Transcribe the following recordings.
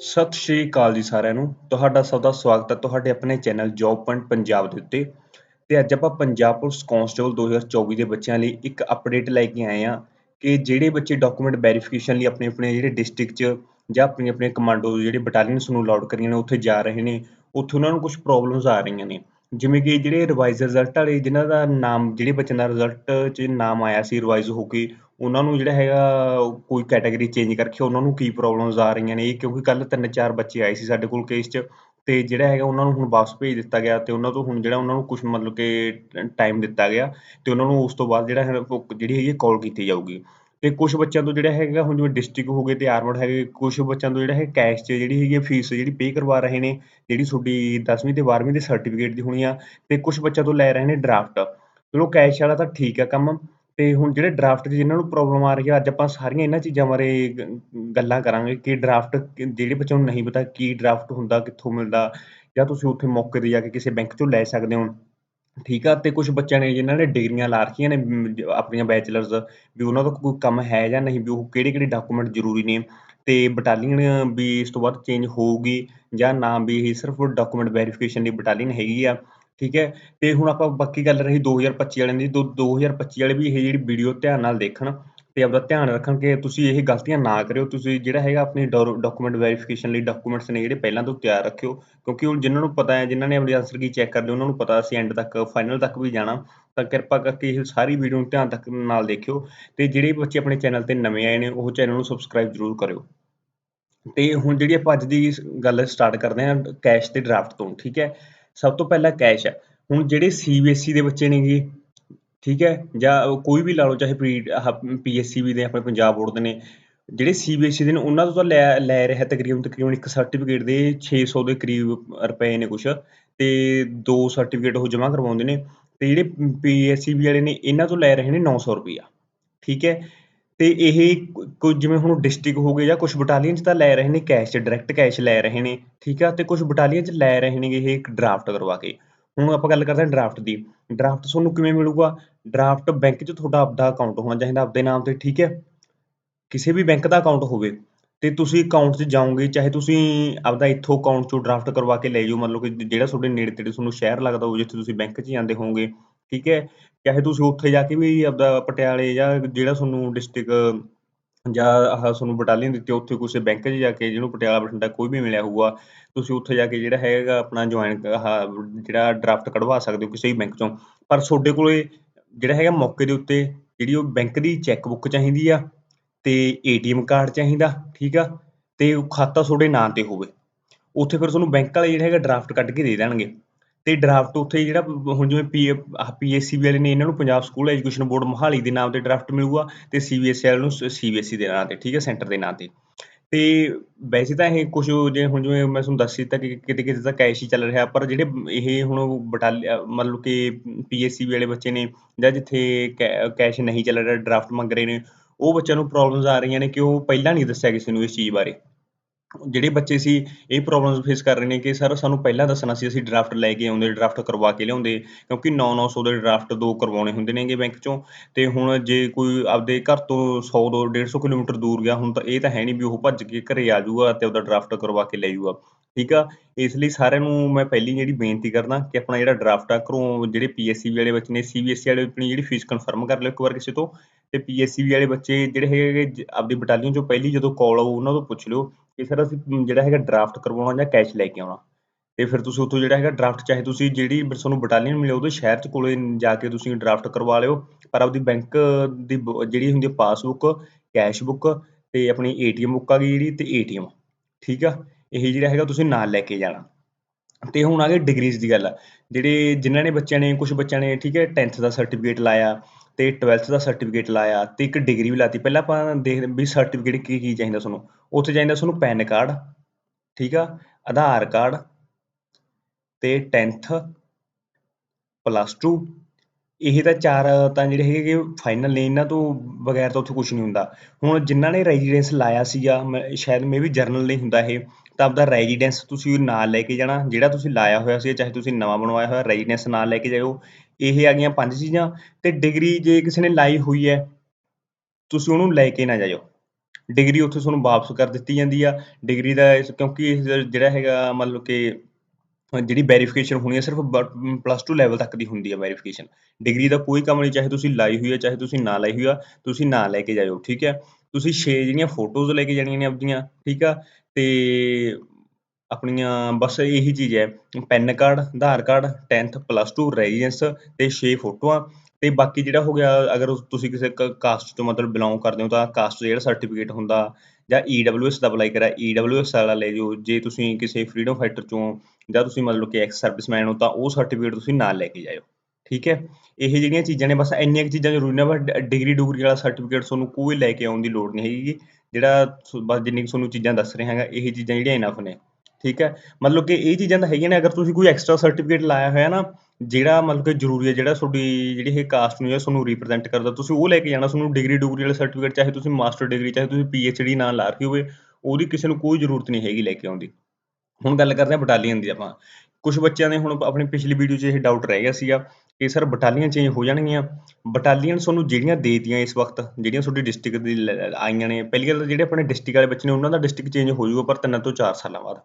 ਸਤਿ ਸ਼੍ਰੀ ਅਕਾਲ ਜੀ ਸਾਰਿਆਂ ਨੂੰ। ਤੁਹਾਡਾ ਸਭ ਦਾ ਸਵਾਗਤ ਹੈ ਤੁਹਾਡੇ ਆਪਣੇ ਚੈਨਲ ਜੌਬ ਪੁਆਇੰਟ ਪੰਜਾਬ ਦੇ ਉੱਤੇ। ਤੇ ਅੱਜ ਆਪਾਂ ਪੰਜਾਬ ਪੁਲਿਸ ਕਾਂਸਟੇਬਲ 2024 ਦੇ ਬੱਚਿਆਂ ਲਈ ਇੱਕ ਅਪਡੇਟ ਲੈ ਕੇ ਆਏ ਹਾਂ ਕਿ ਜਿਹੜੇ ਬੱਚੇ ਡਾਕੂਮੈਂਟ ਵੈਰੀਫਿਕੇਸ਼ਨ ਲਈ ਆਪਣੇ ਆਪਣੇ ਜਿਹੜੇ ਡਿਸਟ੍ਰਿਕਟ 'ਚ ਜਾਂ ਆਪਣੇ ਆਪਣੇ ਕਮਾਂਡੋ ਜਿਹੜੇ ਬਟਾਲੀਅਨਸ ਨੂੰ ਅਲਾਉਡ ਕਰੀਆਂ ਨੇ, ਉੱਥੇ ਜਾ ਰਹੇ ਨੇ, ਉੱਥੇ ਉਹਨਾਂ ਨੂੰ ਕੁਝ ਪ੍ਰੋਬਲਮਸ ਆ ਰਹੀਆਂ ਨੇ। ਜਿਵੇਂ ਕਿ ਜਿਹੜੇ ਰਿਵਾਈਜ਼ ਰਿਜ਼ਲਟ ਵਾਲੇ, ਜਿਨ੍ਹਾਂ ਦਾ ਨਾਮ, ਜਿਹੜੇ ਬੱਚਿਆਂ ਦਾ ਰਿਜ਼ਲਟ 'ਚ ਨਾਮ ਆਇਆ ਸੀ ਰਿਵਾਈਜ਼ ਹੋ ਕੇ ਉਹਨਾਂ ਨੂੰ ਜਿਹੜਾ ਹੈਗਾ, ਕੋਈ ਕੈਟਾਗਰੀ ਚੇਂਜ ਕਰਕੇ ਉਹਨਾਂ ਨੂੰ ਕੀ ਪ੍ਰੋਬਲਮਸ ਆ ਰਹੀਆਂ ਨੇ? ਇਹ ਕਿਉਂਕਿ ਕੱਲ ਤਿੰਨ ਚਾਰ ਬੱਚੇ ਆਏ ਸੀ ਸਾਡੇ ਕੋਲ ਕੇਸ 'ਚ ਤੇ ਜਿਹੜਾ ਹੈਗਾ ਉਹਨਾਂ ਨੂੰ ਹੁਣ ਵਾਪਸ ਭੇਜ ਦਿੱਤਾ ਗਿਆ ਤੇ ਉਹਨਾਂ ਤੋਂ ਹੁਣ ਜਿਹੜਾ ਉਹਨਾਂ ਨੂੰ ਕੁਝ ਮਤਲਬ ਕਿ ਟਾਈਮ ਦਿੱਤਾ ਗਿਆ ਤੇ ਉਹਨਾਂ ਨੂੰ ਉਸ ਤੋਂ ਬਾਅਦ ਜਿਹੜਾ ਹੈ ਜਿਹੜੀ ਹੈਗੀ ਕਾਲ ਕੀਤੀ ਜਾਊਗੀ। ਤੇ ਕੁਝ ਬੱਚਿਆਂ ਤੋਂ ਜਿਹੜਾ ਹੈਗਾ, ਹੁਣ ਜਿਵੇਂ ਡਿਸਟ੍ਰਿਕਟ ਹੋ ਗਏ ਤੇ ਆਰਮਡ ਹੈਗੇ ਕੁਝ ਬੱਚਿਆਂ ਤੋਂ ਜਿਹੜਾ ਹੈ ਕੈਸ਼ 'ਚ ਜਿਹੜੀ ਹੈਗੀ ਫੀਸ ਜਿਹੜੀ ਪੇ ਕਰਵਾ ਰਹੇ ਨੇ, ਜਿਹੜੀ ਤੁਹਾਡੀ 10ਵੀਂ ਤੇ 12ਵੀਂ ਦੇ ਸਰਟੀਫਿਕੇਟ ਦੀ ਹੋਣੀ ਆ ਤੇ ਕੁਝ ਬੱਚਿਆਂ ਤੋਂ ਲੈ ਰਹੇ ਨੇ ਡਰਾਫਟ ਚਲੋ ਕੈਸ਼ ਵਾਲਾ ਤਾਂ ਠੀਕ ਆ ਕੰਮ ਤੇ ਹੁਣ ਜਿਹੜੇ ਡਰਾਫਟ 'ਚ ਜਿਨ੍ਹਾਂ ਨੂੰ ਪ੍ਰੋਬਲਮ ਆ ਰਹੀ ਹੈ ਅੱਜ ਆਪਾਂ ਸਾਰੀਆਂ ਇਹਨਾਂ ਚੀਜ਼ਾਂ ਬਾਰੇ ਗੱਲਾਂ ਕਰਾਂਗੇ ਕਿ ਡਰਾਫਟ ਜਿਹੜੇ ਬੱਚਿਆਂ ਨੂੰ ਨਹੀਂ ਪਤਾ ਕੀ ਡਰਾਫਟ ਹੁੰਦਾ, ਕਿੱਥੋਂ ਮਿਲਦਾ ਜਾਂ ਤੁਸੀਂ ਉੱਥੇ ਮੌਕੇ 'ਤੇ ਜਾ ਕੇ ਕਿਸੇ ਬੈਂਕ 'ਚੋਂ ਲੈ ਸਕਦੇ ਹੋ। ਠੀਕ ਆ, ਤੇ ਕੁਝ ਬੱਚਿਆਂ ਨੇ ਜਿਨ੍ਹਾਂ ਨੇ ਡਿਗਰੀਆਂ ਲਾ ਰੱਖੀਆਂ ਨੇ ਆਪਣੀਆਂ ਬੈਚਲਰਸ ਵੀ ਉਹਨਾਂ ਦਾ ਕੋਈ ਕੰਮ ਹੈ ਜਾਂ ਨਹੀਂ, ਵੀ ਉਹ ਕਿਹੜੇ ਕਿਹੜੇ ਡਾਕੂਮੈਂਟ ਜ਼ਰੂਰੀ ਨੇ, ਤੇ ਬਟਾਲੀਅਨ ਵੀ ਇਸ ਤੋਂ ਬਾਅਦ ਚੇਂਜ ਹੋਊਗੀ ਜਾਂ ਨਾ ਵੀ ਇਹ ਸਿਰਫ ਡਾਕੂਮੈਂਟ ਵੈਰੀਫਿਕੇਸ਼ਨ ਦੀ ਬਟਾਲੀਅਨ ਹੈਗੀ ਆ। ਠੀਕ ਹੈ? ਤੇ ਹੁਣ ਆਪਾਂ ਬਾਕੀ ਗੱਲ ਰਹੀ 2025 ਵਾਲਿਆਂ ਦੀ 2025 ਵਾਲੇ ਵੀ ਇਹ ਜਿਹੜੀ ਵੀਡੀਓ ਧਿਆਨ ਨਾਲ ਦੇਖਣ ਤੇ ਆਪਦਾ ਧਿਆਨ ਰੱਖਣ ਕਿ ਤੁਸੀਂ ਇਹ ਗਲਤੀਆਂ ਨਾ ਕਰਿਓ, ਤੁਸੀਂ ਜਿਹੜਾ ਹੈਗਾ ਆਪਣੇ ਡਾਕੂਮੈਂਟ ਵੈਰੀਫਿਕੇਸ਼ਨ ਲਈ ਡਾਕੂਮੈਂਟਸ ਨੇ ਜਿਹੜੇ ਪਹਿਲਾਂ ਤੋਂ ਤਿਆਰ ਰੱਖਿਓ, ਕਿਉਂਕਿ ਹੁਣ ਜਿਨ੍ਹਾਂ ਨੂੰ ਪਤਾ ਹੈ, ਜਿਨ੍ਹਾਂ ਨੇ ਆਪਣੀ ਆਨਸਰ ਕੀ ਚੈੱਕ ਕਰਦੇ ਉਹਨਾਂ ਨੂੰ ਪਤਾ ਅਸੀਂ ਐਂਡ ਤੱਕ ਫਾਈਨਲ ਤੱਕ ਵੀ ਜਾਣਾ, ਤਾਂ ਕਿਰਪਾ ਕਰਕੇ ਇਹ ਸਾਰੀ ਵੀਡੀਓ ਨੂੰ ਧਿਆਨ ਤੱਕ ਨਾਲ ਦੇਖਿਓ ਤੇ ਜਿਹੜੇ ਬੱਚੇ ਆਪਣੇ ਚੈਨਲ ਤੇ ਨਵੇਂ ਆਏ ਨੇ, ਉਹ ਚੈਨਲ ਨੂੰ ਸਬਸਕ੍ਰਾਈਬ ਜ਼ਰੂਰ ਕਰਿਓ। ਤੇ ਹੁਣ ਜਿਹੜੀ ਆਪਾਂ ਅੱਜ ਦੀ ਗੱਲ ਸਟਾਰਟ ਕਰਦੇ ਹਾਂ ਕੈਸ਼ ਤੇ ਡਰਾਫਟ ਤੋਂ, ਠੀਕ ਹੈ? ਸਭ ਤੋਂ ਪਹਿਲਾਂ ਕੈਸ਼ ਹੈ ਹੁਣ ਜਿਹੜੇ ਸੀਬੀਐਸਈ ਦੇ ਬੱਚੇ ਨੇਗੇ, ਠੀਕ ਹੈ, ਜਾਂ ਕੋਈ ਵੀ ਲਾ ਲਓ, ਚਾਹੇ ਪ੍ਰੀ ਪੀਐਸਸੀ ਵੀ ਦੇ ਆਪਣੇ ਪੰਜਾਬ ਬੋਰਡ ਦੇ ਨੇ, ਜਿਹੜੇ ਸੀਬੀਐਸਈ ਦੇ ਨੇ, ਉਹਨਾਂ ਤੋਂ ਤਾਂ ਲੈ ਲੈ ਰਿਹਾ ਤਕਰੀਬਨ ਤਕਰੀਬਨ ਇੱਕ ਸਰਟੀਫਿਕੇਟ ਦੇ 600 ਦੇ ਕਰੀਬ ਰੁਪਏ ਨੇ ਕੁਛ, ਤੇ ਦੋ ਸਰਟੀਫਿਕੇਟ ਉਹ ਜਮ੍ਹਾਂ ਕਰਵਾਉਂਦੇ ਨੇ, ਤੇ ਜਿਹੜੇ ਪੀਐਸਸੀ ਵਾਲੇ ਨੇ, ਇਹਨਾਂ ਤੋਂ ਲੈ ਰਹੇ ਨੇ 900 ਰੁਪਇਆ, ਠੀਕ ਹੈ। ਤੇ ਇਹ ਕੋਈ ਜਿਵੇਂ ਹੁਣ ਡਿਸਟ੍ਰਿਕਟ ਹੋ ਗਏ ਜਾਂ ਕੁਛ ਬਟਾਲੀਅਨ 'ਚ ਤਾਂ ਲੈ ਰਹੇ ਨੇ ਕੈਸ਼ ਡਾਇਰੈਕਟ ਕੈਸ਼ ਲੈ ਰਹੇ ਨੇ, ਠੀਕ ਆ? ਤੇ ਕੁਛ ਬਟਾਲੀਅਨ 'ਚ ਲੈ ਰਹੇ ਨੇ ਇਹ ਇੱਕ ਡਰਾਫਟ ਕਰਵਾ ਕੇ। ਹੁਣ ਆਪਾਂ ਗੱਲ ਕਰਦੇ ਹਾਂ ਡਰਾਫਟ ਦੀ। ਡਰਾਫਟ ਤੁਹਾਨੂੰ ਕਿਵੇਂ ਮਿਲੂਗਾ? ਡਰਾਫਟ ਬੈਂਕ 'ਚ ਤੁਹਾਡਾ ਆਪਦਾ ਅਕਾਊਂਟ ਹੋਣਾ ਚਾਹੀਦਾ ਆਪਦੇ ਨਾਮ ਤੇ, ਠੀਕ ਹੈ? ਕਿਸੇ ਵੀ ਬੈਂਕ ਦਾ ਅਕਾਊਂਟ ਹੋਵੇ, ਤੇ ਤੁਸੀਂ ਅਕਾਊਂਟ 'ਚ ਜਾਓਗੇ, ਚਾਹੇ ਤੁਸੀਂ ਆਪਦਾ ਇੱਥੋਂ ਅਕਾਊਂਟ 'ਚੋਂ ਡਰਾਫਟ ਕਰਵਾ ਕੇ ਲੈ ਜਾਓ ਮਤਲਬ ਕਿ ਜਿਹੜਾ ਤੁਹਾਡੇ ਨੇੜੇ ਤੇੜੇ ਤੁਹਾਨੂੰ ਸ਼ਹਿਰ ਲੱਗਦਾ ਹੋਵੇ ਜਿੱਥੇ ਤੁਸੀਂ ਬੈਂਕ 'ਚ ਜਾਂਦੇ ਹੋਵੋਗੇ ਠੀਕ ਹੈ, ਚਾਹੇ ਤੁਸੀਂ ਉੱਥੇ ਜਾ ਕੇ ਵੀ ਆਪਦਾ ਪਟਿਆਲੇ ਜਾਂ ਜਿਹੜਾ ਤੁਹਾਨੂੰ ਡਿਸਟ੍ਰਿਕਟ ਜਾਂ ਆਹ ਤੁਹਾਨੂੰ ਬਟਾਲੀਅਨ ਦਿੱਤੀ, ਉੱਥੇ ਕਿਸੇ ਬੈਂਕ 'ਚ ਜਾ ਕੇ ਜਿਹਨੂੰ ਪਟਿਆਲਾ ਬਠਿੰਡਾ ਕੋਈ ਵੀ ਮਿਲਿਆ ਹੋਊਗਾ, ਤੁਸੀਂ ਉੱਥੇ ਜਾ ਕੇ ਜਿਹੜਾ ਹੈਗਾ ਆਪਣਾ ਜੁਆਇਨ ਆਹ ਜਿਹੜਾ ਡਰਾਫਟ ਕਢਵਾ ਸਕਦੇ ਹੋ ਕਿਸੇ ਵੀ ਬੈਂਕ 'ਚੋਂ। ਪਰ ਤੁਹਾਡੇ ਕੋਲੇ ਜਿਹੜਾ ਹੈਗਾ ਮੌਕੇ ਦੇ ਉੱਤੇ ਜਿਹੜੀ ਉਹ ਬੈਂਕ ਦੀ ਚੈੱਕ ਬੁੱਕ ਚਾਹੀਦੀ ਆ ਤੇ ਏਟੀਐਮ ਕਾਰਡ ਚਾਹੀਦਾ, ਠੀਕ ਆ, ਤੇ ਖਾਤਾ ਤੁਹਾਡੇ ਨਾਂ ਤੇ ਹੋਵੇ। ਉੱਥੇ ਫਿਰ ਤੁਹਾਨੂੰ ਬੈਂਕ ਵਾਲੇ ਜਿਹੜਾ ਹੈਗਾ ਡਰਾਫਟ ਕੱਢ ਕੇ ਦੇ ਦੇਣਗੇ। ਤੇ ਡਰਾਫਟ ਉੱਥੇ ਜਿਹੜਾ ਹੁਣ ਜਿਵੇਂ ਪੀ ਪੀਐਸਸੀ ਵਾਲੇ ਨੇ ਇਹਨਾਂ ਨੂੰ Punjab school education board Mohali ਦੇ ਨਾਮ ਤੇ ਡਰਾਫਟ ਮਿਲੂਗਾ ਤੇ ਸੀਬੀਐਸਈ ਵਾਲੇ ਨੂੰ ਸੀਬੀਐਸਈ ਦੇ ਨਾਂ ਤੇ, ਠੀਕ ਹੈ ਸੈਂਟਰ ਦੇ ਨਾਂ ਤੇ। ਤੇ ਵੈਸੇ ਤਾਂ ਇਹ ਕੁਝ ਜੇ ਹੁਣ ਜਿਵੇਂ ਮੈਂ ਤੁਹਾਨੂੰ ਦੱਸ ਦਿੱਤਾ ਕਿ ਕਿਤੇ ਕਿਤੇ ਤਾਂ ਕੈਸ਼ ਹੀ ਚੱਲ ਰਿਹਾ, ਪਰ ਜਿਹੜੇ ਇਹ ਹੁਣ ਬਟਾਲੀਆ ਮਤਲਬ ਕਿ ਪੀਐਸਸੀ ਵਾਲੇ ਬੱਚੇ ਨੇ ਜਾਂ ਜਿੱਥੇ ਕੈਸ਼ ਨਹੀਂ ਚੱਲ ਰਿਹਾ ਡਰਾਫਟ ਮੰਗ ਰਹੇ ਨੇ, ਉਹ ਬੱਚਿਆਂ ਨੂੰ ਪ੍ਰੋਬਲਮਸ ਆ ਰਹੀਆਂ ਨੇ ਕਿ ਉਹ ਪਹਿਲਾਂ ਨਹੀਂ ਦੱਸਿਆ ਕਿਸੇ ਨੂੰ ਇਸ ਚੀਜ਼ ਬਾਰੇ। ਜਿਹੜੇ ਬੱਚੇ ਸੀ, ਇਹ ਪ੍ਰੋਬਲਮਸ ਫੇਸ ਕਰ ਰਹੇ ਨੇ ਕਿ ਸਰ ਸਾਨੂੰ ਪਹਿਲਾਂ ਦੱਸਣਾ ਸੀ, ਅਸੀਂ ਡਰਾਫਟ ਲੈ ਕੇ ਆਉਂਦੇ ਡਰਾਫਟ ਕਰਵਾ ਕੇ ਲਿਆਉਂਦੇ, ਕਿਉਂਕਿ 9-900 ਦੇ ਡਰਾਫਟ ਦੋ ਕਰਵਾਉਣੇ ਹੁੰਦੇ ਨੇਗੇ ਬੈਂਕ ਚੋਂ, ਤੇ ਹੁਣ ਜੇ ਕੋਈ ਆਪਦੇ ਘਰ ਤੋਂ 100 ਤੋਂ 150 ਕਿਲੋਮੀਟਰ ਦੂਰ ਗਿਆ, ਹੁਣ ਤਾਂ ਇਹ ਤਾਂ ਹੈ ਨਹੀਂ ਵੀ ਉਹ ਭੱਜ ਕੇ ਘਰੇ ਆ ਜਾਊਗਾ ਤੇ ਉਹਦਾ ਡਰਾਫਟ ਕਰਵਾ ਕੇ ਲੈ ਜਾਊਗਾ। ਠੀਕ ਆ? ਇਸ ਲਈ ਸਾਰਿਆਂ ਨੂੰ ਮੈਂ ਪਹਿਲੀ ਜਿਹੜੀ ਬੇਨਤੀ ਕਰਦਾ ਕਿ ਆਪਣਾ ਜਿਹੜਾ ਡਰਾਫਟ ਆ, ਘਰੋਂ ਜਿਹੜੇ ਪੀਐਸਸੀ ਵਾਲੇ ਬੱਚੇ ਨੇ ਸੀਬੀਐਸਈ ਵਾਲੇ ਆਪਣੀ ਜਿਹੜੀ ਫੀਸ ਕਨਫਰਮ ਕਰ ਲਿਓ ਇੱਕ ਵਾਰ ਕਿਸੇ ਤੋਂ, ਤੇ ਪੀਐਸਸੀ ਵਾਲੇ ਬੱਚੇ ਜਿਹੜੇ ਹੈਗੇ ਆਪਦੀ ਬਟਾਲੀਅਨ ਚੋਂ ਪਹਿਲੀ ਜਦੋਂ ਕਾਲ ਆਊ, ਉਹਨਾਂ ਤੋਂ ਪੁੱਛ ਲਿਓ ਕਿ ਸਰ ਅਸੀਂ ਜਿਹੜਾ ਹੈਗਾ ਡਰਾਫਟ ਕਰਵਾਉਣਾ ਜਾਂ ਕੈਸ਼ ਲੈ ਕੇ ਆਉਣਾ। ਤੇ ਫਿਰ ਤੁਸੀਂ ਉੱਥੋਂ ਜਿਹੜਾ ਹੈਗਾ ਡਰਾਫਟ ਚਾਹੇ ਤੁਸੀਂ ਜਿਹੜੀ ਤੁਹਾਨੂੰ ਬਟਾਲੀਅਨ ਮਿਲੇ ਉਹਦੇ ਸ਼ਹਿਰ ਚ ਕੋਲੇ ਜਾ ਕੇ ਤੁਸੀਂ ਡਰਾਫਟ ਕਰਵਾ ਲਿਓ। ਪਰ ਆਪਦੀ ਬੈਂਕ ਦੀ ਜਿਹੜੀ ਹੁੰਦੀ ਹੈ ਪਾਸਬੁੱਕ ਕੈਸ਼ ਬੁੱਕ ਤੇ ਆਪਣੀ ਏਟੀਐਮ ਬੁੱਕ ਆ ਗਈ ਜਿਹੜੀ ਤੇ ਏਟੀਐਮ ਠੀਕ ਆ? ਇਹ ਜਿਹੜਾ ਹੈਗਾ ਤੁਸੀਂ ਨਾਲ ਲੈ ਕੇ ਜਾਣਾ। ਤੇ ਹੁਣ ਆ ਗਏ ਡਿਗਰੀਜ਼ ਦੀ ਗੱਲ। ਜਿਹੜੇ ਜਿਨ੍ਹਾਂ ਨੇ ਬੱਚਿਆਂ ਨੇ ਕੁਝ ਬੱਚਿਆਂ ਨੇ, ਠੀਕ ਹੈ 10th ਦਾ ਸਰਟੀਫਿਕੇਟ ਲਾਇਆ। ਤੇ 12th ਦਾ ਸਰਟੀਫਿਕੇਟ ਲਾਇਆ ਤੇ ਇੱਕ ਡਿਗਰੀ ਵੀ ਲਾਤੀ। ਪਹਿਲਾਂ ਆਪਾਂ ਦੇਖਦੇ ਵੀ ਸਰਟੀਫਿਕੇਟ ਕੀ ਕੀ ਚਾਹੀਦਾ ਤੁਹਾਨੂੰ। ਉੱਥੇ ਚਾਹੀਦਾ ਤੁਹਾਨੂੰ ਪੈਨ ਕਾਰਡ ਠੀਕ ਆ? ਆਧਾਰ ਕਾਰਡ ਤੇ 10th ਪਲੱਸ 2 ਇਹ ਤਾਂ ਚਾਰ ਤਾਂ ਜਿਹੜੇ ਹੈਗੇ ਫਾਈਨਲ ਨੇ, ਇਹਨਾਂ ਤੋਂ ਬਗੈਰ ਤਾਂ ਉੱਥੇ ਕੁਝ ਨਹੀਂ ਹੁੰਦਾ। ਹੁਣ ਜਿਨ੍ਹਾਂ ਨੇ ਰੈਜ਼ੀਡੈਂਸ ਲਾਇਆ ਸੀਗਾ ਸ਼ਾਇਦ ਮੇ ਵੀ ਜਰਨਲ ਨਹੀਂ ਹੁੰਦਾ ਇਹ, ਤਾਂ ਆਪਦਾ ਰੈਜ਼ੀਡੈਂਸ ਤੁਸੀਂ ਨਾਲ ਲੈ ਕੇ ਜਾਣਾ। ਜਿਹੜਾ ਤੁਸੀਂ ਲਾਇਆ ਹੋਇਆ ਸੀ, ਚਾਹੇ ਤੁਸੀਂ ਨਵਾਂ ਬਣਵਾਇਆ ਹੋਇਆ ਰੈਜ਼ੀਡੈਂਸ ਨਾਲ ਲੈ ਕੇ ਜਾਇਓ। ਇਹ ਆ ਗਈਆਂ ਪੰਜ ਚੀਜ਼ਾਂ ਤੇ ਡਿਗਰੀ ਜੇ ਕਿਸੇ ਨੇ ਲਾਈ ਹੋਈ ਹੈ, ਤੁਸੀਂ ਉਹਨੂੰ ਲੈ ਕੇ ਨਾ ਜਾਇਓ। ਡਿਗਰੀ ਉੱਥੇ ਤੁਹਾਨੂੰ ਵਾਪਸ ਕਰ ਦਿੱਤੀ ਜਾਂਦੀ ਆ। ਡਿਗਰੀ ਦਾ ਇਸ, ਕਿਉਂਕਿ ਇਸ ਜਿਹੜਾ ਹੈਗਾ ਮਤਲਬ ਕਿ ਜਿਹੜੀ ਵੈਰੀਫਿਕੇਸ਼ਨ ਹੋਣੀ ਹੈ ਸਿਰਫ ਪਲੱਸ 2 ਲੈਵਲ ਤੱਕ ਦੀ ਹੁੰਦੀ ਹੈ ਵੈਰੀਫਿਕੇਸ਼ਨ ਡਿਗਰੀ ਦਾ ਕੋਈ ਕੰਮ ਨਹੀਂ, ਚਾਹੇ ਤੁਸੀਂ ਲਾਈ ਹੋਈ ਹੈ ਚਾਹੇ ਤੁਸੀਂ ਨਾ ਲਾਈ ਹੋਈ ਆ, ਤੁਸੀਂ ਨਾ ਲੈ ਕੇ ਜਾਇਓ, ਠੀਕ ਹੈ ਤੁਸੀਂ 6 ਜਿਹੜੀਆਂ ਫੋਟੋਜ਼ ਲੈ ਕੇ ਜਾਣੀਆਂ ਨੇ ਆਪਦੀਆਂ ਠੀਕ ਆ? ਤੇ ਆਪਣੀਆਂ ਬਸ ਇਹੀ ਚੀਜ਼ ਹੈ, pan card, Aadhaar card 10th plus 2 residence ਤੇ 6 ਫੋਟੋਆਂ ਤੇ ਬਾਕੀ ਜਿਹੜਾ ਹੋ ਗਿਆ, ਅਗਰ ਤੁਸੀਂ ਕਿਸੇ ਕਾਸਟ ਤੋਂ ਮਤਲਬ ਬਿਲੋਂਗ ਕਰਦੇ ਹੋ ਤਾਂ ਕਾਸਟ ਜਿਹੜਾ ਸਰਟੀਫਿਕੇਟ ਹੁੰਦਾ ਜਾਂ ਈਡਬਲਯੂਐਸ ਦਾ ਅਪਲਾਈ ਕਰਾ ਈਡਬਲਯੂਐਸ ਵਾਲਾ ਲੈ ਜਾਓ, ਜੇ ਤੁਸੀਂ ਕਿਸੇ ਫਰੀडम ਫਾਈਟਰ ਚੋਂ ਜਾਂ ਤੁਸੀਂ ਮਤਲਬ ਕਿ ਐਕਸ ਸਰਵਿਸਮੈਨ ਹੋ ਤਾਂ ਉਹ ਸਰਟੀਫਿਕੇਟ ਤੁਸੀਂ ਨਾਲ ਲੈ ਕੇ ਜਾਇਓ, ਠੀਕ ਹੈ? ਇਹ ਜਿਹੜੀਆਂ ਚੀਜ਼ਾਂ ਨੇ ਬਸ ਇੰਨੀਆਂ ਕੁ ਚੀਜ਼ਾਂ ਜ਼ਰੂਰੀ ਨੇ, ਬਸ ਡਿਗਰੀ ਡੁਗਰੀ ਵਾਲਾ ਸਰਟੀਫਿਕੇਟ ਤੁਹਾਨੂੰ ਕੋਈ ਲੈ ਕੇ ਆਉਣ ਦੀ ਲੋੜ ਨਹੀਂ ਹੈਗੀ, ਜਿਹੜਾ ਬਸ ਜਿੰਨੀ ਕੁ ਤੁਹਾਨੂੰ ਚੀਜ਼ਾਂ ਦੱਸ ਰਿਹਾ ਹੈਗਾ, ਇਹ ਚੀਜ਼ਾਂ ਜਿਹੜੀਆਂ ਇਨਫ ਨੇ। ਠੀਕ ਹੈ? ਮਤਲਬ ਕਿ ਇਹ ਚੀਜ਼ਾਂ ਤਾਂ ਹੈਗੀਆਂ ਨੇ, ਅਗਰ ਤੁਸੀਂ ਕੋਈ ਐਕਸਟਰਾ ਸਰਟੀਫਿਕੇਟ ਲਾਇਆ ਹੋਇਆ ਨਾ, ਜਿਹੜਾ ਮਤਲਬ ਕਿ ਜ਼ਰੂਰੀ ਹੈ, ਜਿਹੜਾ ਤੁਹਾਡੀ ਜਿਹੜੀ ਇਹ ਕਾਸਟ ਨੂੰ ਜਾਂ ਤੁਹਾਨੂੰ ਰਿਪਰੈਜ਼ੈਂਟ ਕਰਦਾ, ਤੁਸੀਂ ਉਹ ਲੈ ਕੇ ਜਾਣਾ, ਤੁਹਾਨੂੰ ਡਿਗਰੀ ਡੁਗਰੀ ਵਾਲਾ ਸਰਟੀਫਿਕੇਟ ਚਾਹੇ ਤੁਸੀਂ ਮਾਸਟਰ ਡਿਗਰੀ ਚਾਹੇ ਤੁਸੀਂ ਪੀਐਚਡੀ ਨਾਲ ਲਾ ਰਹੀ ਹੋਵੇ, ਉਹਦੀ ਕਿਸੇ ਨੂੰ ਕੋਈ ਜ਼ਰੂਰਤ ਨਹੀਂ ਹੈਗੀ ਲੈ ਕੇ ਆਉਂਦੀ ਹੁਣ ਗੱਲ ਕਰਦੇ ਹਾਂ ਬਟਾਲੀਅਨ ਦੀ ਆਪਾਂ। ਕੁਝ ਬੱਚਿਆਂ ਨੇ ਹੁਣ ਆਪਣੀ ਪਿਛਲੀ ਵੀਡੀਓ 'ਚ ਇਹ ਡਾਊਟ ਰਹਿ ਗਿਆ ਸੀਗਾ ਕਿ ਸਰ ਬਟਾਲੀਅਨ ਚੇਂਜ ਹੋ ਜਾਣਗੀਆਂ। ਬਟਾਲੀਅਨ ਤੁਹਾਨੂੰ ਜਿਹੜੀਆਂ ਦੇਤੀਆਂ ਇਸ ਵਕਤ, ਜਿਹੜੀਆਂ ਤੁਹਾਡੀ ਡਿਸਟ੍ਰਿਕਟ ਦੀ ਆਈਆਂ ਨੇ, ਪਹਿਲੀ ਗੱਲ ਤਾਂ ਜਿਹੜੇ ਆਪਣੇ ਡਿਸਟ੍ਰਿਕਟ ਵਾਲੇ ਬੱਚੇ ਨੇ, ਉਹਨਾਂ ਦਾ ਡਿਸਟ੍ਰਿਕਟ ਚੇਂਜ ਹੋ ਜਾਊਗਾ, ਪਰ ਤਿੰਨ ਤੋਂ ਚਾਰ ਸਾਲਾਂ ਬਾਅਦ।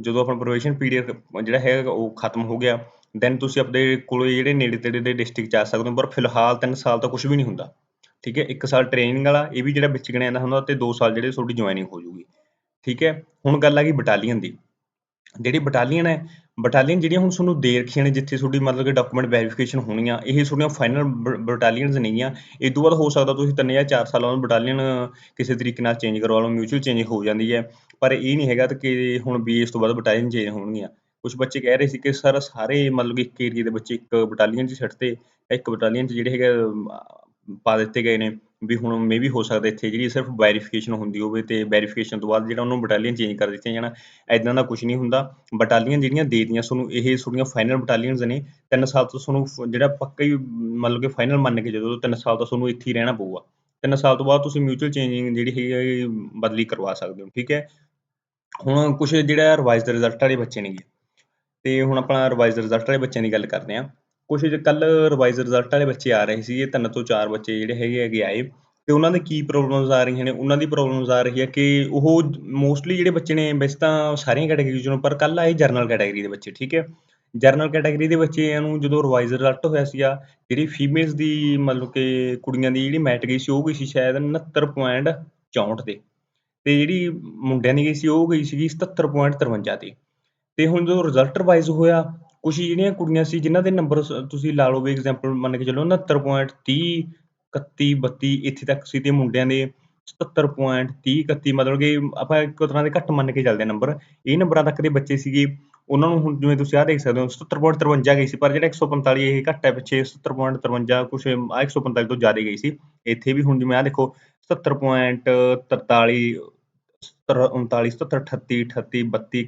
ਜਦੋਂ ਆਪਣਾ ਪ੍ਰੋਬੇਸ਼ਨ ਪੀਰੀਅਡ ਜਿਹੜਾ ਹੈਗਾ ਉਹ ਖਤਮ ਹੋ ਗਿਆ ਦੈਨ ਤੁਸੀਂ ਆਪਣੇ ਕੋਲੇ ਜਿਹੜੇ ਨੇੜੇ ਤੇੜੇ ਦੇ ਡਿਸਟ੍ਰਿਕਟ ਚ ਆ ਸਕਦੇ ਹੋ, ਪਰ ਫਿਲਹਾਲ 3 ਸਾਲ ਤਾਂ ਕੁਝ ਵੀ ਨਹੀਂ ਹੁੰਦਾ, ਠੀਕ ਹੈ? 1 ਸਾਲ ਟ੍ਰੇਨਿੰਗ ਵਾਲਾ, ਇਹ ਵੀ ਜਿਹੜਾ ਵਿੱਚ ਗਿਣਿਆ ਜਾਂਦਾ ਹੁੰਦਾ, ਤੇ 2 ਸਾਲ ਜਿਹੜੇ ਤੁਹਾਡੀ ਜੁਆਇਨਿੰਗ ਹੋ ਜਾਊਗੀ, ਠੀਕ ਹੈ? ਹੁਣ ਗੱਲ ਆ ਗਈ ਬਟਾਲੀਅਨ ਦੀ। ਜਿਹੜੀ ਬਟਾਲੀਅਨ ਹੈ ਬਟਾਲੀਅਨ ਜਿਹੜੀਆਂ ਹੁਣ ਤੁਹਾਨੂੰ ਦੇ ਰੱਖੀਆਂ ਨੇ, ਜਿੱਥੇ ਤੁਹਾਡੀ ਮਤਲਬ ਕਿ ਡਾਕੂਮੈਂਟ ਵੈਰੀਫਿਕੇਸ਼ਨ ਹੋਣੀਆਂ, ਇਹ ਤੁਹਾਡੀਆਂ ਫਾਈਨਲ ਬਟਾਲੀਅਨਸ ਨਹੀਂ ਆ ਇਹ ਤੋਂ ਬਾਅਦ ਹੋ ਸਕਦਾ ਤੁਸੀਂ ਤਿੰਨ ਜਾਂ ਚਾਰ ਸਾਲਾਂ ਬਾਅਦ ਬਟਾਲੀਅਨ ਕਿਸੇ ਤਰੀਕੇ ਨਾਲ ਚੇਂਜ ਕਰਵਾ ਲਓ ਮਿਊਚੁਅਲ ਚੇਂਜ ਹੋ ਜਾਂਦੀ ਹੈ। ਪਰ ਇਹ ਨਹੀਂ ਹੈਗਾ ਕਿ ਹੁਣ ਵੀ ਇਸ ਤੋਂ ਬਾਅਦ ਬਟਾਲੀਅਨ ਚੇਂਜ ਹੋਣਗੀਆਂ। ਕੁਝ ਬੱਚੇ ਕਹਿ ਰਹੇ ਸੀ ਕਿ ਸਰ ਸਾਰੇ ਮਤਲਬ ਕਿ ਇੱਕ ਏਰੀਆ ਦੇ ਬੱਚੇ ਇੱਕ ਬਟਾਲੀਅਨ 'ਚ ਛੱਡਤੇ, ਇੱਕ ਬਟਾਲੀਅਨ 'ਚ ਜਿਹੜੇ ਹੈਗੇ ਪਾ ਦਿੱਤੇ ਗਏ ਨੇ। ਵੀ ਹੁਣ ਮੇ ਵੀ ਹੋ ਸਕਦਾ ਇੱਥੇ ਜਿਹੜੀ ਸਿਰਫ ਵੈਰੀਫਿਕੇਸ਼ਨ ਹੁੰਦੀ ਹੋਵੇ ਤੇ ਵੈਰੀਫਿਕੇਸ਼ਨ ਤੋਂ ਬਾਅਦ ਜਿਹੜਾ ਉਹਨੂੰ ਬਟਾਲੀਅਨ ਚੇਂਜ ਕਰ ਦਿੱਤੀਆਂ ਜਾਣਾ ਐਦਾਂ ਦਾ ਕੁਝ ਨਹੀਂ ਹੁੰਦਾ। ਬਟਾਲੀਅਨ ਜਿਹੜੀਆਂ ਦੇ ਦੀਆਂ ਤੁਹਾਨੂੰ ਇਹ ਤੁਹਾਡੀਆਂ ਫਾਈਨਲ ਬਟਾਲੀਅਨਸ ਨੇ 3 ਸਾਲ ਤੋਂ ਤੁਹਾਨੂੰ ਜਿਹੜਾ ਪੱਕਾ ਹੀ ਮਤਲਬ ਕਿ ਫਾਈਨਲ ਮੰਨ ਕੇ ਜਦੋਂ 3 ਸਾਲ ਤੋਂ ਤੁਹਾਨੂੰ ਇੱਥੇ ਹੀ ਰਹਿਣਾ ਪਊਗਾ। 3 ਸਾਲ ਤੋਂ ਬਾਅਦ ਤੁਸੀਂ ਮਿਊਚੁਅਲ ਚੇਂਜਿੰਗ ਜਿਹੜੀ ਹੈਗੀ ਹੈ ਬਦਲੀ ਕਰਵਾ ਸਕਦੇ ਹੋ, ਠੀਕ ਹੈ? ਹੁਣ ਕੁਝ ਜਿਹੜਾ ਰਿਵਾਈਜ਼ ਰਿਜ਼ਲਟ ਵਾਲੇ ਬੱਚੇ ਨੇਗੇ। ਤੇ ਹੁਣ ਆਪਾਂ ਰਿਵਾਈਜ਼ ਰਿਜ਼ਲਟ ਵਾਲੇ ਬੱਚਿਆਂ ਦੀ ਗੱਲ ਕਰਦੇ ਹਾਂ। ਕੁਝ ਕੱਲ ਰਿਵਾਈਜ਼ ਰਿਜ਼ਲਟ ਵਾਲੇ ਬੱਚੇ ਆ ਰਹੇ ਸੀਗੇ, ਤਿੰਨ ਤੋਂ ਚਾਰ ਬੱਚੇ ਜਿਹੜੇ ਹੈਗੇ ਹੈਗੇ ਆਏ, ਤੇ ਉਹਨਾਂ ਦੇ ਕੀ ਪ੍ਰੋਬਲਮਸ ਆ ਰਹੀਆਂ ਨੇ? ਉਹਨਾਂ ਦੀ ਪ੍ਰੋਬਲਮਸ ਆ ਰਹੀ ਹੈ ਕਿ ਉਹ ਮੋਸਟਲੀ ਜਿਹੜੇ ਬੱਚੇ ਨੇ, ਵੈਸੇ ਤਾਂ ਸਾਰੀਆਂ ਕੈਟਾਗਰੀ ਚੋਂ ਪਰ ਕੱਲ ਆਏ ਜਰਨਲ ਕੈਟਾਗਰੀ ਦੇ ਬੱਚੇ, ਠੀਕ ਹੈ? ਜਰਨਲ ਕੈਟਾਗਰੀ ਦੇ ਬੱਚਿਆਂ ਨੂੰ ਜਦੋਂ ਰਿਵਾਈਜ਼ ਰਿਜ਼ਲਟ ਹੋਇਆ ਸੀਗਾ, ਜਿਹੜੀ ਫੀਮੇਲਸ ਦੀ ਮਤਲਬ ਕਿ ਕੁੜੀਆਂ ਦੀ ਜਿਹੜੀ ਮੈਟ ਗਈ ਸੀ, ਉਹ ਗਈ ਸੀ ਸ਼ਾਇਦ 69.64 ਤੇ ਤੇ ਜਿਹੜੀ ਮੁੰਡਿਆਂ ਦੀ ਗਈ ਸੀ, ਉਹ ਗਈ ਸੀਗੀ 77.53 ਤੇ ਤੇ ਹੁਣ ਜਦੋਂ ਰਿਜ਼ਲਟ ਰਿਵਾਈਜ਼ ਹੋਇਆ ਕੁਛ ਜਿਹੜੀਆਂ ਕੁੜੀਆਂ ਸੀ, ਜਿਨ੍ਹਾਂ ਦੇ ਨੰਬਰ ਤੁਸੀਂ ਲਾ ਲਓ ਵੀ ਐਗਜ਼ਾਮਪਲ ਮੰਨ ਕੇ ਚੱਲੋ 69.30 31 32 ਇੱਥੇ ਤੱਕ ਸੀ ਤੇ ਮੁੰਡਿਆਂ ਦੇ 77.30 31 ਮਤਲਬ ਕਿ ਆਪਾਂ ਇੱਕ ਤਰ੍ਹਾਂ ਦੇ ਘੱਟ ਮੰਨ ਕੇ ਚੱਲਦੇ ਨੰਬਰ ਇਹ ਨੰਬਰਾਂ ਤੱਕ ਦੇ ਬੱਚੇ ਸੀਗੇ। ਉਹਨਾਂ ਨੂੰ ਹੁਣ ਜਿਵੇਂ ਤੁਸੀਂ ਆਹ ਦੇਖ ਸਕਦੇ ਹੋ 77.53 ਗਈ ਸੀ, ਪਰ ਜਿਹੜਾ 145 ਇਹ ਘੱਟ ਹੈ ਪਿੱਛੇ 77.53 ਕੁਛ ਆ 145 ਤੋਂ ਜ਼ਿਆਦਾ ਗਈ ਸੀ। ਇੱਥੇ ਵੀ ਹੁਣ ਜਿਵੇਂ ਆਹ ਦੇਖੋ 70.43 ਸੱਤਰ ਉਨਤਾਲੀ ਸਤੱਤਰ, ਅਠੱਤੀ ਅਠੱਤੀ, ਬੱਤੀ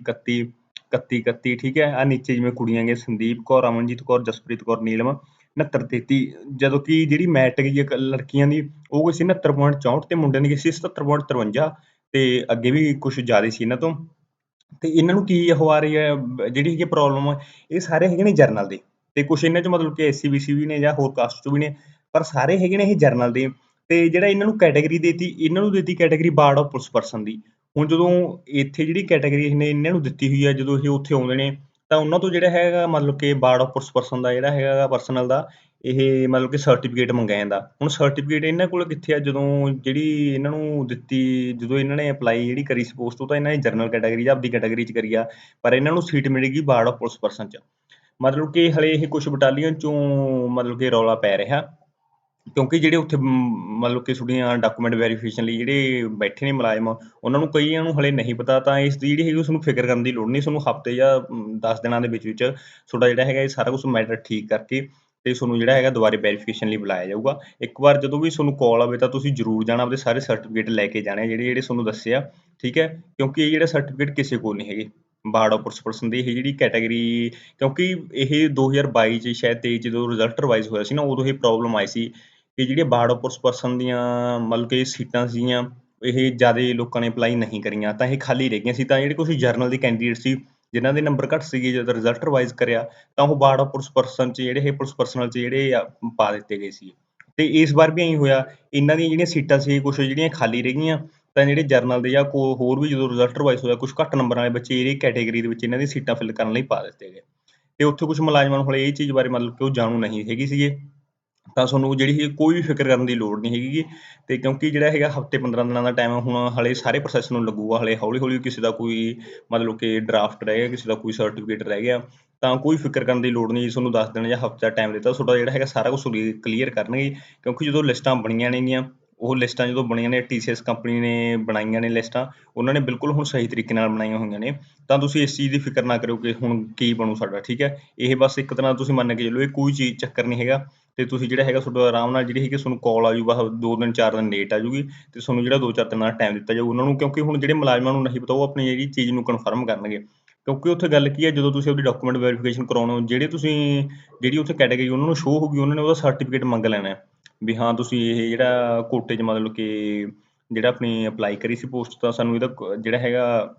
ਇਕੱਤੀ ਇਕੱਤੀ ਇਕੱਤੀ ਠੀਕ ਹੈ? ਆ ਨੀਚੇ ਜਿਵੇਂ ਕੁੜੀਆਂ ਗਏ ਸੰਦੀਪ ਕੌਰ ਅਮਨਜੀਤ ਕੌਰ, ਜਸਪ੍ਰੀਤ ਕੌਰ, ਨੀਲਮ 69 33 ਜਦੋਂ ਕਿ ਜਿਹੜੀ ਮੈਟ ਗਈ ਹੈ ਲੜਕੀਆਂ ਦੀ, ਉਹ ਗਈ ਸੀ 69.64 ਤੇ ਮੁੰਡਿਆਂ ਦੀ ਗਈ ਸੀ 77.53 ਤੇ ਅੱਗੇ ਵੀ ਕੁਝ ਜ਼ਿਆਦਾ ਸੀ ਇਹਨਾਂ ਤੋਂ। ਤੇ ਇਹਨਾਂ ਨੂੰ ਕੀ ਹੋ ਆ ਰਹੀ ਹੈ, ਜਿਹੜੀ ਹੈਗੀ ਪ੍ਰੋਬਲਮ ਇਹ ਸਾਰੇ ਹੈਗੇ ਨੇ ਜਰਨਲ ਦੇ ਤੇ ਕੁਝ ਇਹਨਾਂ ਚ ਮਤਲਬ ਕਿ ਐਸਸੀ ਬੀਸੀ ਵੀ ਨੇ ਜਾਂ ਹੋਰ ਕਾਸਟ ਚ ਵੀ ਨੇ, ਪਰ ਸਾਰੇ ਹੈਗੇ ਨੇ ਇਹ ਜਰਨਲ ਦੇ। ਤੇ ਜਿਹੜਾ ਇਹਨਾਂ ਨੂੰ ਕੈਟਾਗਰੀ ਦੇਤੀ, ਇਹਨਾਂ ਨੂੰ ਦੇਤੀ category ward of police person ਦੀ। ਹੁਣ ਜਦੋਂ ਇੱਥੇ ਜਿਹੜੀ ਕੈਟਾਗਰੀ ਨੇ ਇਹਨਾਂ ਨੂੰ ਦਿੱਤੀ ਹੋਈ ਹੈ ਜਦੋਂ ਇਹ ਉੱਥੇ ਆਉਂਦੇ ਨੇ, ਤਾਂ ਉਹਨਾਂ ਤੋਂ ਜਿਹੜਾ ਹੈਗਾ ਮਤਲਬ ਕਿ ਬਾਰਡ ਆਫ ਪੁਲਿਸ ਪਰਸਨ ਦਾ ਜਿਹੜਾ ਹੈਗਾ ਪਰਸਨਲ ਦਾ, ਇਹ ਮਤਲਬ ਕਿ ਸਰਟੀਫਿਕੇਟ ਮੰਗਿਆ ਜਾਂਦਾ। ਹੁਣ ਸਰਟੀਫਿਕੇਟ ਇਹਨਾਂ ਕੋਲ ਕਿੱਥੇ ਆ? ਜਦੋਂ ਜਿਹੜੀ ਇਹਨਾਂ ਨੂੰ ਦਿੱਤੀ, ਜਦੋਂ ਇਹਨਾਂ ਨੇ ਅਪਲਾਈ ਜਿਹੜੀ ਕਰੀ ਸੀ ਪੋਸਟ ਉਹ ਤਾਂ ਇਹਨਾਂ ਨੇ ਜਨਰਲ ਕੈਟਾਗਰੀ ਜਾਂ ਆਪਦੀ ਕੈਟਾਗਰੀ ਚ ਕਰੀ ਆ, ਪਰ ਇਹਨਾਂ ਨੂੰ ਸੀਟ ਮਿਲੇਗੀ ਬਾਰਡ ਆਫ ਪੁਲਿਸ ਪਰਸਨ ਚ। ਮਤਲਬ ਕਿ ਹਲੇ ਇਹ ਕੁਝ ਬਟਾਲੀਅਨ ਚੋਂ ਮਤਲਬ ਕਿ ਰੌਲਾ ਪੈ ਰਿਹਾ। ਕਿਉਂਕਿ ਜਿਹੜੇ ਉੱਥੇ ਮਤਲਬ ਕਿ ਤੁਹਾਡੀਆਂ ਡਾਕੂਮੈਂਟ ਵੈਰੀਫਿਕੇਸ਼ਨ ਲਈ ਜਿਹੜੇ ਬੈਠੇ ਨੇ ਮੁਲਾਜ਼ਮ, ਉਹਨਾਂ ਨੂੰ ਕਈਆਂ ਨੂੰ ਹਲੇ ਨਹੀਂ ਪਤਾ, ਤਾਂ ਇਸ ਦੀ ਜਿਹੜੀ ਹੈਗੀ ਉਸ ਨੂੰ ਫਿਕਰ ਕਰਨ ਦੀ ਲੋੜ ਨਹੀਂ ਤੁਹਾਨੂੰ ਹਫ਼ਤੇ ਜਾਂ 10 ਦਿਨਾਂ ਦੇ ਵਿੱਚ ਵਿੱਚ ਤੁਹਾਡਾ ਜਿਹੜਾ ਹੈਗਾ ਇਹ ਸਾਰਾ ਕੁਝ ਮੈਟਰ ਠੀਕ ਕਰਕੇ ਤੇ ਤੁਹਾਨੂੰ ਜਿਹੜਾ ਹੈਗਾ ਦੁਬਾਰੇ ਵੈਰੀਫਿਕੇਸ਼ਨ ਲਈ ਬੁਲਾਇਆ ਜਾਊਗਾ। ਇੱਕ ਵਾਰ ਜਦੋਂ ਵੀ ਤੁਹਾਨੂੰ ਕਾਲ ਆਵੇ ਤਾਂ ਤੁਸੀਂ ਜ਼ਰੂਰ ਜਾਣਾ ਆਪਣੇ ਸਾਰੇ ਸਰਟੀਫਿਕੇਟ ਲੈ ਕੇ ਜਾਣੇ ਜਿਹੜੇ ਜਿਹੜੇ ਤੁਹਾਨੂੰ ਦੱਸਿਆ, ਠੀਕ ਹੈ? ਕਿਉਂਕਿ ਇਹ ਜਿਹੜਾ ਸਰਟੀਫਿਕੇਟ ਕਿਸੇ ਕੋਲ ਨਹੀਂ ਹੈਗੇ। ਬਾਰਡ ਆਫ ਪੁਲਿਸ ਪਰਸਨ ਦੀ ਇਹ ਜਿਹੜੀ ਕੈਟਾਗਰੀ ਕਿਉਂਕਿ ਇਹ 2022 ਚ, ਸ਼ਾਇਦ 23 ਚ ਜਦੋਂ ਰਿਜ਼ਲਟ ਰਿਵਾਈਜ਼ ਹੋਇਆ ਸੀ ਨਾ, ਉਦੋਂ ਇਹ ਪ੍ਰੋਬਲਮ ਆਈ ਸੀ। ਕਿ ਜਿਹੜੀਆਂ ਬਾਰਡ ਆਫ ਪੁਲਿਸ ਪਰਸਨ ਦੀਆਂ ਮਤਲਬ ਕਿ ਸੀਟਾਂ ਸੀਗੀਆਂ ਇਹ ਜ਼ਿਆਦਾ ਲੋਕਾਂ ਨੇ ਅਪਲਾਈ ਨਹੀਂ ਕਰੀਆਂ ਤਾਂ ਇਹ ਖਾਲੀ ਰਹਿ ਗਈਆਂ ਸੀ। ਤਾਂ ਜਿਹੜੇ ਕੁਝ ਜਰਨਲ ਦੇ ਕੈਂਡੀਡੇਟ ਸੀ ਜਿਨ੍ਹਾਂ ਦੇ ਨੰਬਰ ਘੱਟ ਸੀਗੇ ਜਦੋਂ ਰਿਜ਼ਲਟ ਰਿਵਾਈਜ਼ ਕਰਿਆ ਤਾਂ ਉਹ ਬਾਰਡ ਆਫ ਪੁਲਿਸ ਪਰਸਨ ਚ ਜਿਹੜੇ ਇਹ ਪੁਲਿਸ ਪਰਸਨਲ ਚ ਜਿਹੜੇ ਆ, ਪਾ ਦਿੱਤੇ ਗਏ ਸੀ। ਤੇ ਇਸ ਵਾਰ ਵੀ ਐਂ ਹੋਇਆ ਇਹਨਾਂ ਦੀਆਂ ਜਿਹੜੀਆਂ ਸੀਟਾਂ ਸੀ ਕੁਝ ਜਿਹੜੀਆਂ ਖਾਲੀ ਰਹਿ ਗਈਆਂ ਤਾਂ ਜਿਹੜੇ ਜਰਨਲ ਦੇ ਜਾਂ ਕੋ ਹੋਰ ਵੀ ਜਦੋਂ ਰਿਜ਼ਲਟ ਰਿਵਾਈਜ਼ ਹੋਇਆ ਕੁਝ ਘੱਟ ਨੰਬਰਾਂ ਵਾਲੇ ਬੱਚੇ ਇਹਦੀ ਕੈਟਾਗਰੀ ਦੇ ਵਿੱਚ ਇਹਨਾਂ ਦੀ ਸੀਟਾਂ ਫਿਲ ਕਰਨ ਲਈ ਪਾ ਦਿੱਤੇ ਗਏ। ਤੇ ਉੱਥੇ ਕੁਝ ਮੁਲਾਜ਼ਮਾਂ ਨੂੰ ਹਲੇ ਇਹ ਚੀਜ਼ ਬਾਰੇ ਮਤਲਬ ਕਿ ਉਹ ਜਾਣੂ ਨਹੀਂ ਹੈਗੀ ਸੀਗੇ। ਤਾਂ ਤੁਹਾਨੂੰ ਜਿਹੜੀ ਇਹ ਕੋਈ ਵੀ ਫਿਕਰ ਕਰਨ ਦੀ ਲੋੜ ਨਹੀਂ ਹੈਗੀ। ਗੀ ਤੇ ਕਿਉਂਕਿ ਜਿਹੜਾ ਹੈਗਾ ਹਫ਼ਤੇ 15 ਦਿਨਾਂ ਦਾ ਟਾਈਮ ਹੁਣ ਹਲੇ ਸਾਰੇ ਪ੍ਰੋਸੈਸ ਨੂੰ ਲੱਗੂਗਾ, ਹਾਲੇ ਹੌਲੀ ਹੌਲੀ ਕਿਸੇ ਦਾ ਕੋਈ ਮਤਲਬ ਕਿ ਡਰਾਫਟ ਰਹਿ ਗਿਆ, ਕਿਸੇ ਦਾ ਕੋਈ ਸਰਟੀਫਿਕੇਟ ਰਹਿ ਗਿਆ, ਤਾਂ ਕੋਈ ਫਿਕਰ ਕਰਨ ਦੀ ਲੋੜ ਨਹੀਂ ਤੁਹਾਨੂੰ ਦੱਸ ਦੇਣ ਜਾਂ ਹਫ਼ਤਾ ਟਾਈਮ ਦਿੱਤਾ, ਤੁਹਾਡਾ ਜਿਹੜਾ ਹੈਗਾ ਸਾਰਾ ਕੁਝ ਕਲੀਅਰ ਕਰਨਗੇ। ਕਿਉਂਕਿ ਜਦੋਂ ਲਿਸਟਾਂ ਬਣੀਆਂ ਨੇਗੀਆਂ, ਉਹ ਲਿਸਟਾਂ ਜਦੋਂ ਬਣੀਆਂ ਨੇ TCS ਕੰਪਨੀ ਨੇ ਬਣਾਈਆਂ ਨੇ ਲਿਸਟਾਂ, ਉਹਨਾਂ ਨੇ ਬਿਲਕੁਲ ਹੁਣ ਸਹੀ ਤਰੀਕੇ ਨਾਲ ਬਣਾਈਆਂ ਹੋਈਆਂ ਨੇ। ਤਾਂ ਤੁਸੀਂ ਇਸ ਚੀਜ਼ ਦੀ ਫਿਕਰ ਨਾ ਕਰਿਓ ਕਿ ਹੁਣ ਕੀ ਬਣੂ ਸਾਡਾ, ਠੀਕ ਹੈ? ਇਹ ਬਸ ਇੱਕ ਤਰ੍ਹਾਂ ਤੁਸੀਂ ਮੰਨ ਕੇ ਚੱਲੋ, ਇਹ ਕੋਈ ਚੀਜ਼ ਚੱਕਰ ਨਹੀਂ ਹੈਗਾ। ਤੇ ਤੁਸੀਂ ਜਿਹੜਾ ਹੈਗਾ ਤੁਹਾਡਾ ਆਰਾਮ ਨਾਲ ਜਿਹੜੀ ਹੈਗੀ ਤੁਹਾਨੂੰ ਕਾਲ ਆ ਜਾਊਗਾ ਦੋ ਦਿਨ, ਚਾਰ ਦਿਨ ਲੇਟ ਆ ਜੂਗੀ ਤੇ ਤੁਹਾਨੂੰ ਜਿਹੜਾ ਦੋ ਚਾਰ ਦਿਨਾਂ ਦਾ ਟਾਈਮ ਦਿੱਤਾ ਜਾਊ ਉਹਨਾਂ ਨੂੰ, ਕਿਉਂਕਿ ਹੁਣ ਜਿਹੜੇ ਮੁਲਾਜ਼ਮਾਂ ਨੂੰ ਨਹੀਂ ਪਤਾ, ਉਹ ਆਪਣੀ ਜਿਹੜੀ ਚੀਜ਼ ਨੂੰ ਕਨਫਰਮ ਕਰਨਗੇ। ਕਿਉਂਕਿ ਉੱਥੇ ਗੱਲ ਕੀ ਹੈ, ਜਦੋਂ ਤੁਸੀਂ ਆਪਣੀ ਡਾਕੂਮੈਂਟ ਵੈਰੀਫਿਕੇਸ਼ਨ ਕਰਾਉਣੇ ਹੋ ਜਿਹੜੇ ਤੁਸੀਂ, ਜਿਹੜੀ ਉੱਥੇ ਕੈਟਾਗਰੀ ਉਹਨਾਂ ਨੂੰ ਸ਼ੋਅ ਹੋਊਗੀ, ਉਹਨਾਂ ਨੇ ਉਹਦਾ ਸਰਟੀਫਿਕੇਟ ਮੰਗ ਲੈਣਾ ਹੈ। ਵੀ ਹਾਂ, ਤੁਸੀਂ ਇਹ ਜਿਹੜਾ ਕੋਟੇ 'ਚ ਮਤਲਬ ਕਿ ਜਿਹੜਾ ਆਪਣੀ ਅਪਲਾਈ ਕਰੀ ਸੀ ਪੋਸਟ ਤਾਂ ਸਾਨੂੰ ਇਹਦਾ ਕ- ਜਿਹੜਾ ਹੈਗਾ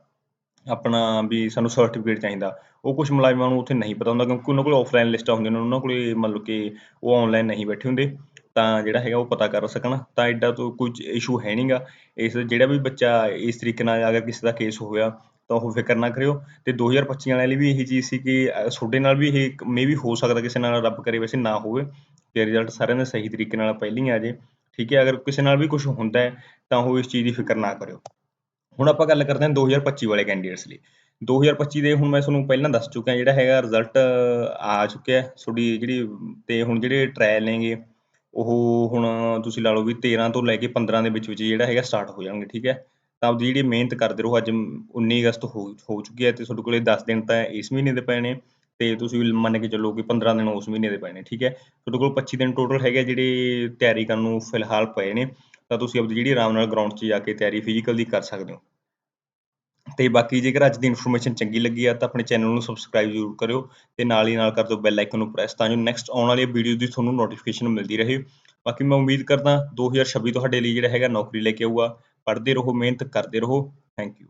ਆਪਣਾ ਵੀ ਸਾਨੂੰ ਸਰਟੀਫਿਕੇਟ ਚਾਹੀਦਾ। ਉਹ ਕੁਝ ਮੁਲਾਜ਼ਮਾਂ ਨੂੰ ਉੱਥੇ ਨਹੀਂ ਪਤਾ ਹੁੰਦਾ ਕਿਉਂਕਿ ਉਹਨਾਂ ਕੋਲ ਆਫਲਾਈਨ ਲਿਸਟਾਂ ਹੁੰਦੀਆਂ ਨੇ, ਉਹਨਾਂ ਕੋਲੇ ਮਤਲਬ ਕਿ ਉਹ ਆਨਲਾਈਨ ਨਹੀਂ ਬੈਠੇ ਹੁੰਦੇ। ਤਾਂ ਜਿਹੜਾ ਹੈਗਾ ਉਹ ਪਤਾ ਕਰ ਸਕਣ। ਤਾਂ ਐਡਾ ਤੋਂ ਕੁਝ ਇਸ਼ੂ ਹੈ ਨਹੀਂਗਾ ਇਸ ਜਿਹੜਾ ਵੀ ਬੱਚਾ ਇਸ ਤਰੀਕੇ ਨਾਲ ਅਗਰ ਕਿਸੇ ਦਾ ਕੇਸ ਹੋਇਆ, ਤਾਂ ਉਹ ਫਿਕਰ ਨਾ ਕਰਿਓ। ਤੇ 2025 ਵਾਲਿਆਂ ਲਈ ਵੀ ਇਹੀ ਚੀਜ਼ ਸੀ ਕਿ ਤੁਹਾਡੇ ਨਾਲ ਵੀ ਇਹ ਮੇ ਵੀ ਹੋ ਸਕਦਾ ਕਿਸੇ ਨਾਲ ਰੱਬ ਕਰੇ ਵੈਸੇ ਨਾ ਹੋਵੇ। ਤੇ ਰਿਜ਼ਲਟ ਸਾਰਿਆਂ ਦਾ ਸਹੀ ਤਰੀਕੇ ਨਾਲ ਪਹਿਲਾਂ ਹੀ ਆ ਜੇ ਠੀਕ ਹੈ, ਅਗਰ ਕਿਸੇ ਨਾਲ ਵੀ ਕੁਝ ਹੁੰਦਾ ਹੈ, ਤਾਂ ਉਹ ਇਸ ਚੀਜ਼ ਦੀ ਫਿਕਰ ਨਾ ਕਰਿਓ। ਹੁਣ ਆਪਾਂ ਗੱਲ ਕਰਦੇ ਹਾਂ 2025 ਵਾਲੇ ਕੈਂਡੀਡੇਟਸ ਲਈ। 2025 ਦੇ ਹੁਣ ਮੈਂ ਤੁਹਾਨੂੰ ਪਹਿਲਾਂ ਦੱਸ ਚੁੱਕਿਆ ਜਿਹੜਾ ਹੈਗਾ ਰਿਜ਼ਲਟ ਆ ਚੁੱਕਿਆ ਤੁਹਾਡੀ ਜਿਹੜੀ ਤੇ ਹੁਣ ਜਿਹੜੇ ਟ੍ਰਾਇਲ ਨੇਗੇ, ਉਹ ਹੁਣ ਤੁਸੀਂ ਲਾ ਲਓ ਵੀ 13 ਤੋਂ ਲੈ ਕੇ 15 ਦੇ ਵਿੱਚ ਵਿੱਚ ਜਿਹੜਾ ਹੈਗਾ ਸਟਾਰਟ ਹੋ ਜਾਣਗੇ, ਠੀਕ ਹੈ? ਤਾਂ ਆਪਦੀ ਜਿਹੜੀ ਮਿਹਨਤ ਕਰਦੇ ਰਹੋ, ਅੱਜ 19 ਅਗਸਤ ਹੋ ਚੁੱਕੀ ਹੈ ਤੇ ਤੁਹਾਡੇ ਕੋਲੇ 10 ਦਿਨ ਤਾਂ ਇਸ ਮਹੀਨੇ ਦੇ ਪਏ ਨੇ ਤੇ ਤੁਸੀਂ ਮੰਨ ਕੇ ਚੱਲੋ ਕਿ 15 ਦਿਨ ਉਸ ਮਹੀਨੇ ਦੇ ਪਏ ਨੇ ਠੀਕ ਹੈ? ਤੁਹਾਡੇ ਕੋਲ 25 ਦਿਨ ਟੋਟਲ ਹੈਗੇ ਆ ਜਿਹੜੇ ਤਿਆਰੀ ਕਰਨ ਨੂੰ ਫਿਲਹਾਲ ਪਏ ਨੇ। ਤਾਂ ਤੁਸੀਂ ਆਪਣੀ ਜਿਹੜੀ ਆਰਾਮ ਨਾਲ ਗਰਾਊਂਡ 'ਚ ਜਾ ਕੇ ਤਿਆਰੀ ਫਿਜ਼ੀਕਲ ਦੀ ਕਰ ਸਕਦੇ ਹੋ। ਤੇ ਬਾਕੀ ਜੇਕਰ ਅੱਜ ਦੀ ਇਨਫੋਰਮੇਸ਼ਨ ਚੰਗੀ ਲੱਗੀ ਆ, ਤਾਂ ਆਪਣੇ ਚੈਨਲ ਨੂੰ ਸਬਸਕ੍ਰਾਈਬ ਜ਼ਰੂਰ ਕਰਿਓ ਤੇ ਨਾਲ ਹੀ ਨਾਲ ਕਰ ਦਿਓ ਬੈਲ ਆਈਕਨ ਨੂੰ ਪ੍ਰੈਸ ਤਾਂ ਜੋ ਨੈਕਸਟ ਆਉਣ ਵਾਲੀ ਵੀਡੀਓ ਦੀ ਤੁਹਾਨੂੰ ਨੋਟੀਫਿਕੇਸ਼ਨ ਮਿਲਦੀ ਰਹੇ। ਬਾਕੀ ਮੈਂ ਉਮੀਦ ਕਰਦਾ 2026 ਤੁਹਾਡੇ ਲਈ ਜਿਹੜਾ ਹੈਗਾ ਨੌਕਰੀ ਲੈ ਕੇ ਆਊਗਾ। ਪੜ੍ਹਦੇ ਰਹੋ, ਮਿਹਨਤ ਕਰਦੇ ਰਹੋ। Thank you